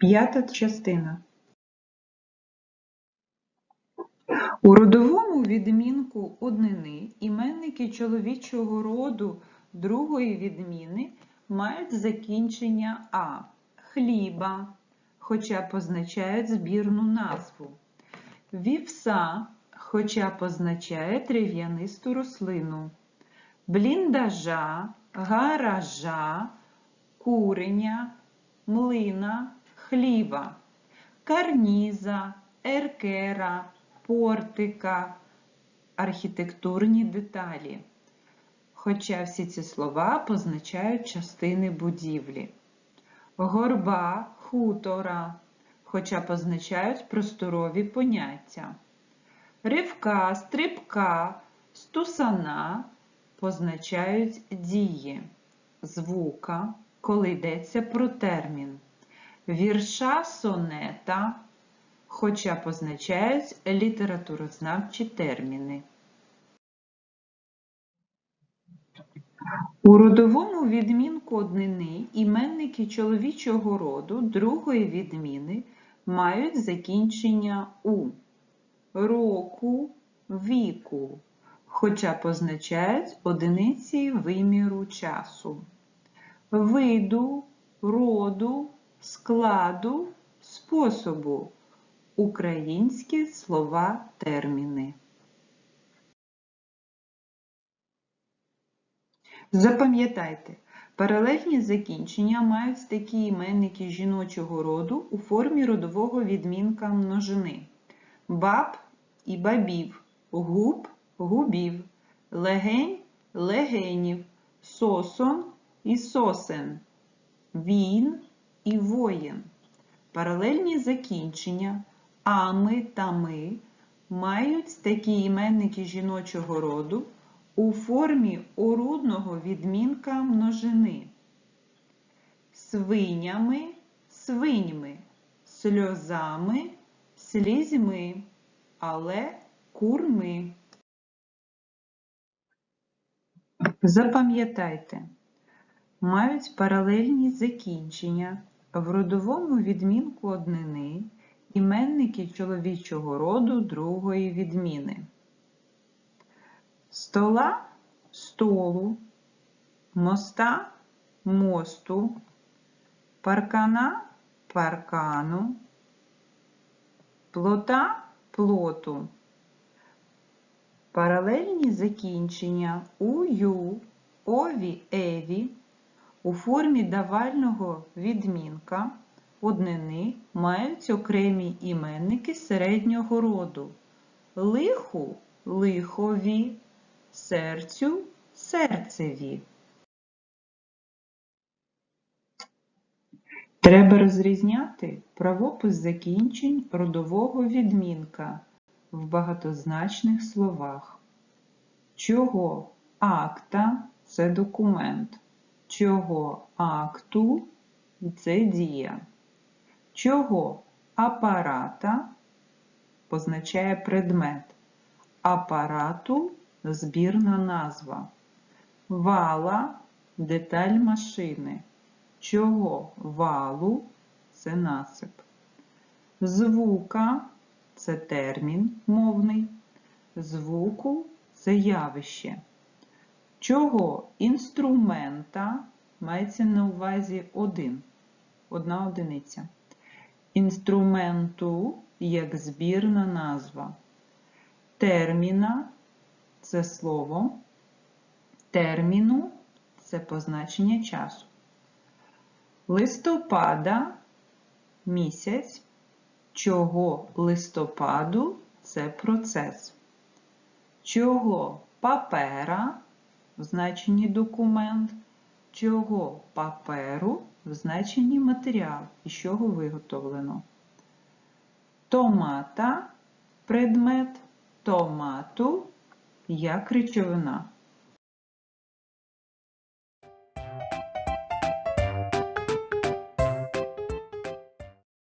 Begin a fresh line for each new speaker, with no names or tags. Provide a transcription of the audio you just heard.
П'ята частина. У родовому відмінку однини іменники чоловічого роду другої відміни мають закінчення а хліба, хоча позначають збірну назву, вівса, хоча позначає трав'янисту рослину, бліндажа, гаража, куреня, млина, хліва, карніза, еркера, портика, архітектурні деталі. Хоча всі ці слова позначають частини будівлі. Горба, хутора, хоча позначають просторові поняття. Ривка, стрибка, стусана позначають дії, звука, коли йдеться про термін. Вірша сонета, хоча позначають літературознавчі терміни. У родовому відмінку однини іменники чоловічого роду другої відміни мають закінчення у року, віку, хоча позначають одиниці виміру часу, виду, роду, складу, способу. Українські слова терміни. Запам'ятайте, паралельні закінчення мають такі іменники жіночого роду у формі родового відмінка множини. Баб і бабів, губ губів, легень легенів, сосон і сосен, він і воїн. Паралельні закінчення ами та ми мають такі іменники жіночого роду у формі орудного відмінка множини. Свинями свиньми, сльозами слізьми, але курми. Запам'ятайте, мають паралельні закінчення в родовому відмінку однини іменники чоловічого роду другої відміни. Стола столу, моста мосту, паркана паркану, плота плоту. Паралельні закінчення ую, ові, еві у формі давального відмінка однини мають окремі іменники середнього роду. Лиху лихові, серцю серцеві. Треба розрізняти правопис закінчень родового відмінка в багатозначних словах. Чого акта це документ, чого акту це дія, чого апарата позначає предмет, апарату збірна назва, вала деталь машини, чого валу це насип, звука це термін мовний, звуку це явище. Чого інструмента мається на увазі один, одна одиниця. Інструменту як збірна назва. Терміна це слово, терміну це позначення часу. Листопада місяць, чого листопаду це процес. Чого папера в значенні документ, чого паперу в значенні матеріал, із чого виготовлено. Томата предмет томату як речовина.